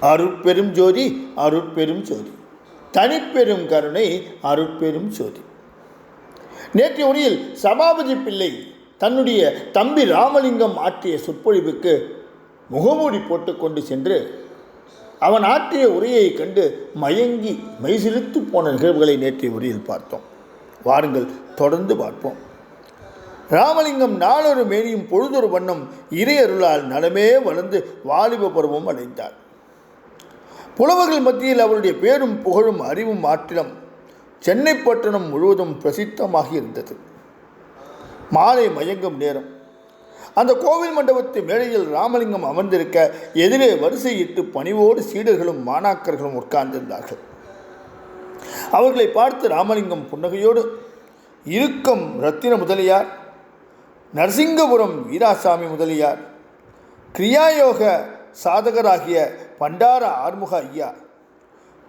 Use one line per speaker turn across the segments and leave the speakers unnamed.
அருட்பெரும் ஜோதி அருட்பெரும் ஜோதி தனிப்பெரும் கருணை அருட்பெரும் ஜோதி நேற்றைய உரையில் சபாபதி பிள்ளை தன்னுடைய தம்பி ராமலிங்கம் ஆற்றிய சொற்பொழிவுக்கு முகமூடி போட்டுக்கொண்டு சென்று அவன் ஆற்றிய உரையை கண்டு மயங்கி மைசிலித்து போன நிகழ்வுகளை நேற்றைய உரையில் பார்த்தோம். வாருங்கள் தொடர்ந்து பார்ப்போம். ராமலிங்கம் நாளொரு மேனியும் பொழுதொரு வண்ணம் இறையருளால் நலமே வளர்ந்து வாலிப பருவம் அடைந்தார். புலவர்கள் மத்தியில் அவருடைய பேரும் புகழும் அறிவும் ஆற்றிலும் சென்னை பட்டணம் முழுவதும் பிரசித்தமாகி இருந்தது மாலை மயங்கும் நேரம். அந்த கோவில் மண்டபத்து மேடையில் ராமலிங்கம் அமர்ந்திருக்க எதிரே வரிசையிட்டு பணிவோடு சீடர்களும் மாணாக்கர்களும் உட்கார்ந்திருந்தார்கள். அவர்களை பார்த்து ராமலிங்கம் புன்னகையோடு இறுக்கம் ரத்தின முதலியார் நரசிங்கபுரம் வீராசாமி முதலியார் கிரியாயோக சாதகராகிய பண்டார ஆறுமுக ஐயா.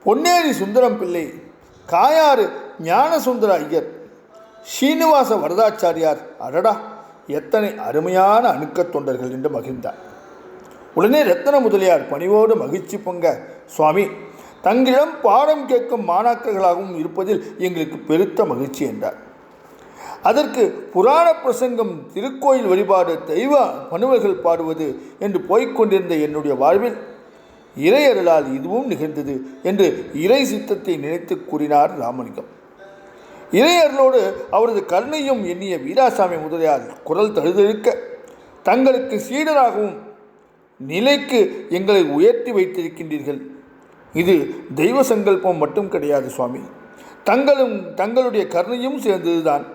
பொன்னேரி சுந்தரம் பிள்ளை காயாறு ஞானசுந்தர ஐயர். ஸ்ரீனிவாச வரதாச்சாரியார் அடடா எத்தனை அருமையான அணுக்கத் தொண்டர்கள் என்று மகிழ்ந்தார். உடனே ரத்தன முதலியார் பணிவோடு மகிழ்ச்சி பொங்க சுவாமி தங்களிடம் பாடம் கேட்கும் மாணாக்கர்களாகவும் இருப்பதில் எங்களுக்கு பெருத்த மகிழ்ச்சி என்றார். அதற்கு புராண பிரசங்கம் திருக்கோயில் வழிபாடு தெய்வ மனுவர்கள் பாடுவது என்று போய்க்கொண்டிருந்த என்னுடைய வாழ்வில் இறையருளால் இதுவும் நிகழ்ந்தது என்று இறை சித்தத்தை நினைத்து கூறினார் ராமலிங்கம். இறையர்களோடு அவரது கருணையும் எண்ணிய வீராசாமி முதலியார் குரல் தழுதழுக்க தங்களுக்கு சீடராகவும் நிலைக்கு எங்களை உயர்த்தி வைத்திருக்கின்றீர்கள். இது தெய்வ சங்கல்பம் மட்டும் கிடையாது சுவாமி. தங்களும் தங்களுடைய கருணையும் சேர்ந்ததுதான்.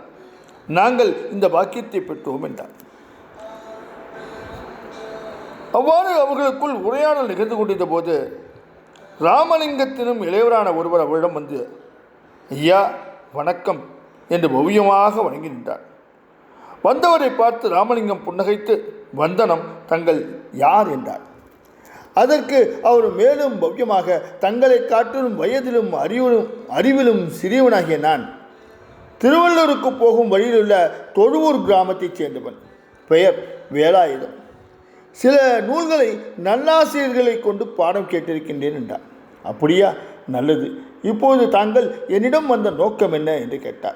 நாங்கள் இந்த பாக்கியத்தை பெற்றோம் என்றார். அவ்வாறு அவர்களுக்குள் உரையாடல் நிகழ்ந்து கொண்டிருந்த போது ராமலிங்கத்தினும் இளையவரான ஒருவர் அவரிடம் வந்து ஐயா வணக்கம் என்று பவ்யமாக வணங்கி நின்றார். வந்தவரை பார்த்து ராமலிங்கம் புன்னகைத்து வந்தனம் தங்கள் யார்? என்றார். அதற்கு அவர் மேலும் பவ்யமாக தங்களை காட்டிலும் வயதிலும் அறிவிலும் அறிவிலும் சிறியவனாகிய நான். திருவள்ளூருக்கு போகும் வழியிலுள்ள தொழுவூர் கிராமத்தைச் சேர்ந்தவன். பெயர் வேலாயுதம். சில நூல்களை நல்லாசிரியர்களை கொண்டு பாடம் கேட்டிருக்கின்றேன் என்றார். அப்படியா? நல்லது. இப்போது தாங்கள் என்னிடம் வந்த நோக்கம் என்ன? என்று கேட்டார்.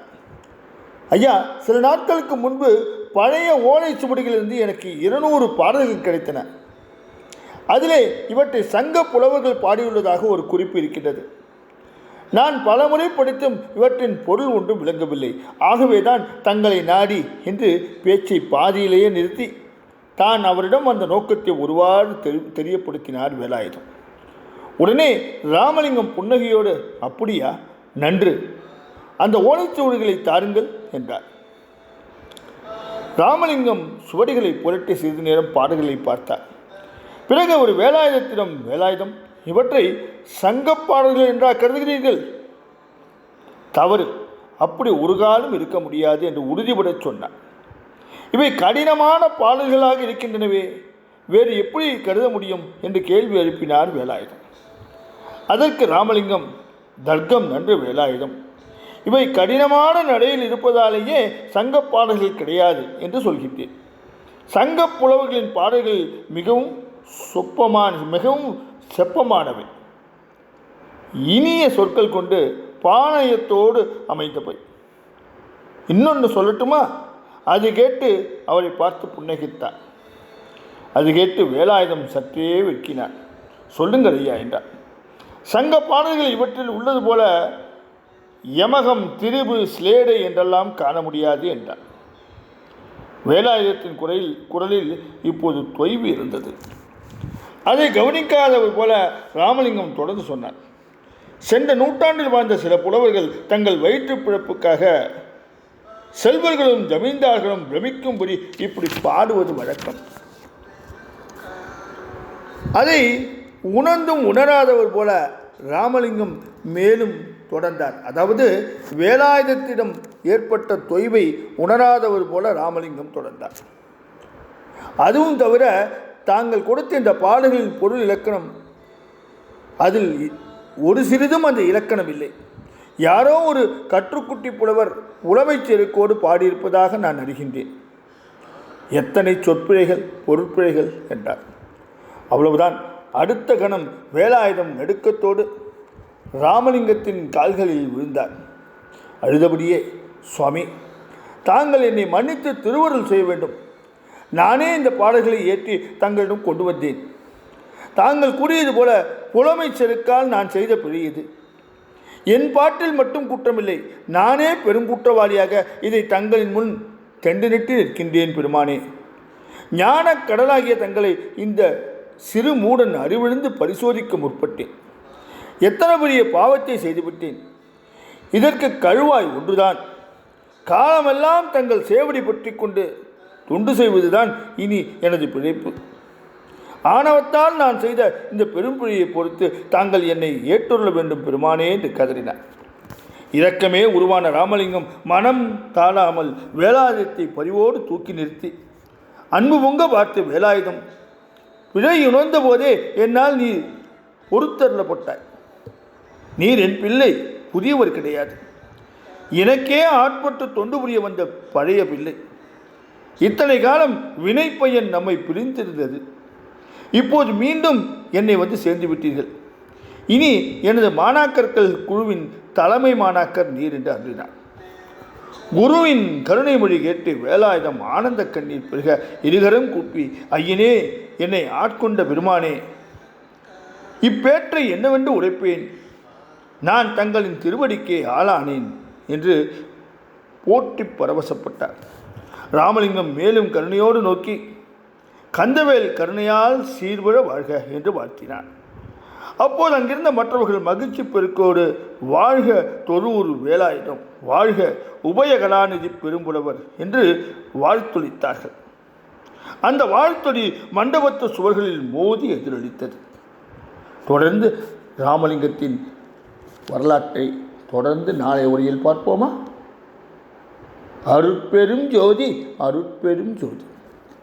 ஐயா சில நாட்களுக்கு முன்பு பழைய ஓலை சுவடிகளிலிருந்து எனக்கு இருநூறு பாடல்கள் கிடைத்தன. அதிலே இவற்றை சங்க புலவர்கள் பாடியுள்ளதாக ஒரு குறிப்பு இருக்கின்றது. நான் பலமுறை படித்தும் இவற்றின் பொருள் ஒன்றும் விளங்கவில்லை. ஆகவே தான் தங்களை நாடி என்று பேச்சை பாதியிலேயே நிறுத்தி தான் அவரிடம் அந்த நோக்கத்தை ஒருவாறு தெரி தெரியப்படுத்தினார் வேலாயுதம். உடனே ராமலிங்கம் புன்னகையோடு அப்படியா? நன்று. அந்த ஓலைச்சுவடிகளை தாருங்கள் என்றார். ராமலிங்கம் சுவடிகளை புரட்டி சிறிது நேரம் பாடல்களை பார்த்தார். பிறகு ஒரு வேலாயுதத்திடம் வேலாயுதம் இவற்றை சங்கப் பாடல்கள் என்றா கருதுகிறீர்கள்? தவறு. அப்படி ஒரு காலம் இருக்க முடியாது என்று உறுதிபடச் சொன்னார். இவை கடினமான பாடல்களாக இருக்கின்றனவே வேறு எப்படி கருத முடியும் என்று கேள்வி எழுப்பினார் வேலாயுதம். அதற்கு ராமலிங்கம் தர்க்கம் நன்று வேலாயுதம். இவை கடினமான நடையில் இருப்பதாலேயே சங்கப் பாடல்கள் கிடையாது என்று சொல்கின்றேன். சங்க புலவர்களின் பாடல்கள் மிகவும் சொப்பமான மிகவும் செப்பமானவை. இனிய சொற்கள் கொண்டு பாணயத்தோடு அமைந்தவை. இன்னொன்று சொல்லட்டுமா? அது கேட்டு அவரை பார்த்து புன்னகித்தார். அது கேட்டு வேலாயுதம் சற்றே வெட்கினார். சொல்லுங்கள் ஐயா என்றார். சங்க பாடல்கள் இவற்றில் உள்ளது போல யமகம் திரிபு ஸ்லேடை என்றெல்லாம் காண முடியாது என்றார். வேலாயுதத்தின் குரலில் குரலில் இப்போது தொய்வு இருந்தது. அதை கவனிக்காதவர் போல ராமலிங்கம் தொடர்ந்து சொன்னார். சென்ற நூற்றாண்டில் வாழ்ந்த சில புலவர்கள் தங்கள் வயிற்று பிழப்புக்காக செல்வர்களும் ஜமீன்தார்களும் பிரமிக்கும்படி இப்படி பாடுவது வழக்கம். அதை உணர்ந்தும் உணராதவர் போல ராமலிங்கம் மேலும் தொடர்ந்தார். அதாவது வேலாயுதத்திடம் ஏற்பட்ட தொய்வை உணராதவர் போல ராமலிங்கம் தொடர்ந்தார். அதுவும் தவிர தாங்கள் கொடுத்த இந்த பாடல்களின் பொருள் இலக்கணம் அதில் ஒரு சிறிதும் அந்த இலக்கணம் இல்லை. யாரோ ஒரு கற்றுக்குட்டி புலவர் உளமைச் செருக்கோடு பாடியிருப்பதாக நான் அறிகின்றேன். எத்தனை சொற்பிழைகள் பொருட்பிழைகள் என்றார். அவ்வளவுதான். அடுத்த கணம் வேலாயுதம் நடுக்கத்தோடு ராமலிங்கத்தின் கால்களில் விழுந்தார். அழுதபடியே சுவாமி தாங்கள் என்னை மன்னித்து திருவருள் செய்ய வேண்டும். நானே இந்த பாடல்களை ஏற்றி தங்களிடம் கொண்டு வந்தேன். தாங்கள் கூறியது போல புலமை செருக்கால் நான் செய்த பெரியது இது. என் பாட்டில் மட்டும் குற்றமில்லை. நானே பெருங்குற்றவாளியாக இதை தங்களின் முன் தெண்டு நிற்கின்றேன் பெருமானே. ஞான கடலாகிய தங்களை இந்த சிறு மூடன் அறிவிழுந்து பரிசோதிக்க முற்பட்டேன். எத்தனை பெரிய பாவத்தை செய்துவிட்டேன். இதற்கு கழுவாய் ஒன்றுதான். காலமெல்லாம் தங்கள் சேவடி பற்றி கொண்டு தொண்டு செய்வதுதான் இனி எனது பிழைப்பு. ஆணவத்தால் நான் செய்த இந்த பெரும்புழியை பொறுத்து தாங்கள் என்னை ஏற்றுள்ள வேண்டும் பெருமானே என்று கதறினார். இரக்கமே உருவான ராமலிங்கம் மனம் தாழாமல் வேலாயுதத்தை பரிவோடு தூக்கி நிறுத்தி அன்பு பொங்க பார்த்து வேலாயுதம் பிழை உணர்ந்த போதே என்னால் நீ பொறுத்தருளப்பட்டாய். நீர் என் பிள்ளை புதியவர் கிடையாது. எனக்கே ஆட்பட்டு தொண்டு புரிய வந்த பழைய பிள்ளை. இத்தனை காலம் வினைப்பையன் நம்மை பிரிந்திருந்தது. இப்போது மீண்டும் என்னை வந்து சேர்ந்து விட்டீர்கள். இனி எனது மாணாக்கர்கள் குழுவின் தலைமை மாணாக்கர் நீர் என்று அன்றினார் குருவின் கருணை மொழி கேட்டு வேலாயுதம் ஆனந்த கண்ணீர் பெருக இருகரம் கூப்பி ஐயனே என்னை ஆட்கொண்ட பெருமானே இப்பேற்றை என்னவென்று உரைப்பேன்? நான் தங்களின் திருவடிக்கே ஆளானேன் என்று போட்டி பரவசப்பட்டார். ராமலிங்கம் மேலும் கருணையோடு நோக்கி கந்தவேல் கருணையால் சீர்விழ வாழ்க என்று வாழ்த்தினார். அப்போது அங்கிருந்த மற்றவர்கள் மகிழ்ச்சி பெருக்கோடு வாழ்க தொழுவூர் வேலாயுதம் வாழ்க உபய கலாநிதி பெரும்புலவர் என்று வாழ்த்தொழித்தார்கள். அந்த வாழ்த்தொலி மண்டபத்து சுவர்களில் மோதி எதிரொலித்தது. தொடர்ந்து ராமலிங்கத்தின் வரலாற்றை தொடர்ந்து நாளை உரையில் பார்ப்போமா? அருட்பெரும் ஜோதி அருட்பெரும் ஜோதி.